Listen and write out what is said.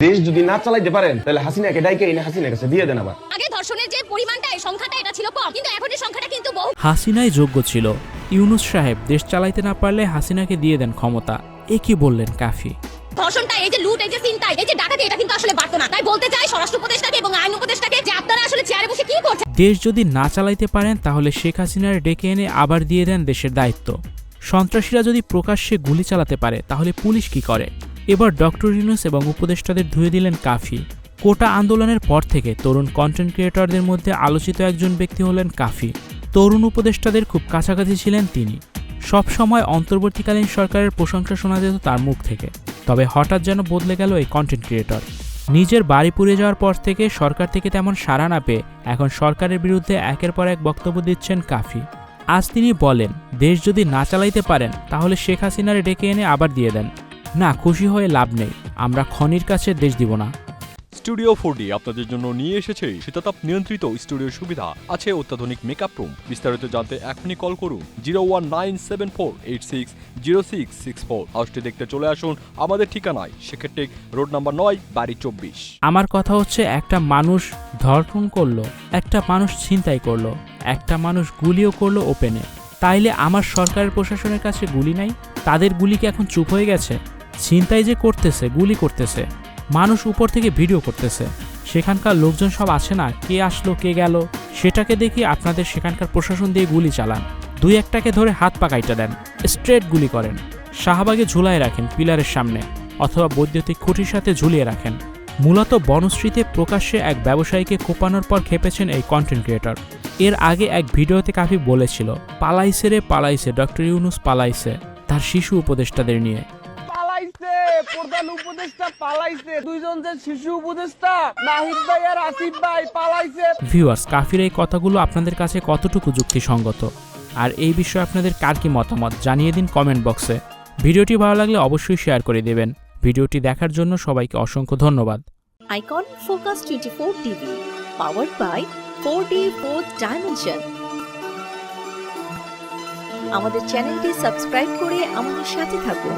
দেশ যদি না চালাইতে পারেন তাহলে হাসিনাকে ডাইকে এনে হাসিনার কাছে দিয়ে দেন আবার। আগে ধর্ষণের যে পরিমাণটা এই সংখ্যাটা এটা ছিল কম কিন্তু এখন এই সংখ্যাটা কিন্তু বহু। হাসিনাই যোগ্য ছিল। ইউনুস সাহেব দেশ চালাইতে না পারলে হাসিনাকে দিয়ে দেন ক্ষমতা। এ কি বললেন কাফি? ধর্ষণটা এই যে লুট এই যে চিন্তা এই যে ডাকাতি এটা কিন্তু আসলে বাড়তো না। তাই বলতে চাই স্বরাষ্ট্র উপদেষ্টাকে এবং আইন উপদেষ্টাকে যে আপনারা আসলে চেয়ারে বসে কি করছেন। দেশ যদি না চালাইতে পারেন তাহলে শেখ হাসিনার ডেকে এনে আবার দিয়ে দেন দেশের দায়িত্ব। সন্ত্রাসীরা যদি প্রকাশ্যে গুলি চালাতে পারে তাহলে পুলিশ কি করে? এবার ডক্টর ইউনুস এবং উপদেষ্টাদের ধুয়ে দিলেন কাফি। কোটা আন্দোলনের পর থেকে তরুণ কন্টেন্ট ক্রিয়েটরদের মধ্যে আলোচিত একজন ব্যক্তি হলেন কাফি। তরুণ উপদেষ্টাদের খুব কাছাকাছি ছিলেন তিনি। সব সময় অন্তর্বর্তীকালীন সরকারের প্রশংসা শোনা যেত তার মুখ থেকে। তবে হঠাৎ যেন বদলে গেল এই কন্টেন্ট ক্রিয়েটর নিজের বাড়ি পুড়ে যাওয়ার পর থেকে সরকার থেকে তেমন সাড়া না পেয়ে এখন সরকারের বিরুদ্ধে একের পর এক বক্তব্য দিচ্ছেন কাফি। আজ তিনি বলেন, দেশ যদি না চালাইতে পারেন, তাহলে শেখ হাসিনারে ডেকে এনে আবার দিয়ে দেন। না খুশি হয়ে লাভ নেই। আমরা খনির কাছে দেশ দিব না। স্টুডিও ফোর ডি আপনাদের জন্য নিয়ে এসেছে শীতাতাপ নিয়ন্ত্রিত স্টুডিও সুবিধা। আছে অত্যাধুনিক মেকআপ রুম। বিস্তারিত জানতে এখনই কল করুন zero one nine seven four eight six zero six six four. হাউসটি দেখতে চলে আসুন আমাদের ঠিকানায়। সেক্ষেত্রে রোড নাম্বার নয় বাড়ি চব্বিশ। আমার কথা হচ্ছে একটা মানুষ ধর্ষণ করল একটা মানুষ ছিনতাই করল একটা মানুষ গুলিও করল ওপেনে। তাইলে আমার সরকারের প্রশাসনের কাছে গুলি নাই? তাদের গুলি কি এখন চুপ হয়ে গেছে? ছিনতাই যে করতেছে, গুলি করতেছে, মানুষ উপর থেকে ভিডিও করতেছে, সেখানকার লোকজন সব আছে না? কে আসলো, কে গেল? সেটাকে দেখি আপনাদের সেখানকার প্রশাসন দিয়ে গুলি চালান। দুই একটাকে ধরে হাত পা কাইটা দেন, স্ট্রেট গুলি করেন, শাহবাগে ঝুলায় রাখেন পিলারের সামনে অথবা বৈদ্যুতিক খুঁটির সাথে ঝুলিয়ে রাখেন। মূলত বনশ্রীতে প্রকাশ্যে এক ব্যবসায়ীকে কোপানোর পর খেপেছেন এই কন্টেন্ট ক্রিয়েটর এর আগে এক ভিডিওতে কাফি বলেছিল, পালাইছে রে, পালাইছে, ডক্টর ইউনুস পালাইছে। তার শিশু উপদেষ্টাদের নিয়ে। প্রধান উপদেষ্টা পালাইছে। দুইজন যে শিশু উপদেষ্টা নাহিদ ভাই আর আসিফ ভাই পালাইছে। ভিউয়ার্স কাফির এই কথাগুলো আপনাদের কাছে কতটুকু যুক্তিসঙ্গত? আর এই বিষয়ে আপনাদের কার কি মতামত জানিয়ে দিন কমেন্ট বক্সে। ভিডিওটি ভালো লাগলে অবশ্যই শেয়ার করে দেবেন। ভিডিওটি দেখার জন্য সবাইকে অসংখ্য ধন্যবাদ। Icon Focus 24 TV, powered by 4D 4th Dimension. আমাদের চ্যানেলটি সাবস্ক্রাইব করে আমাদের সাথে থাকুন।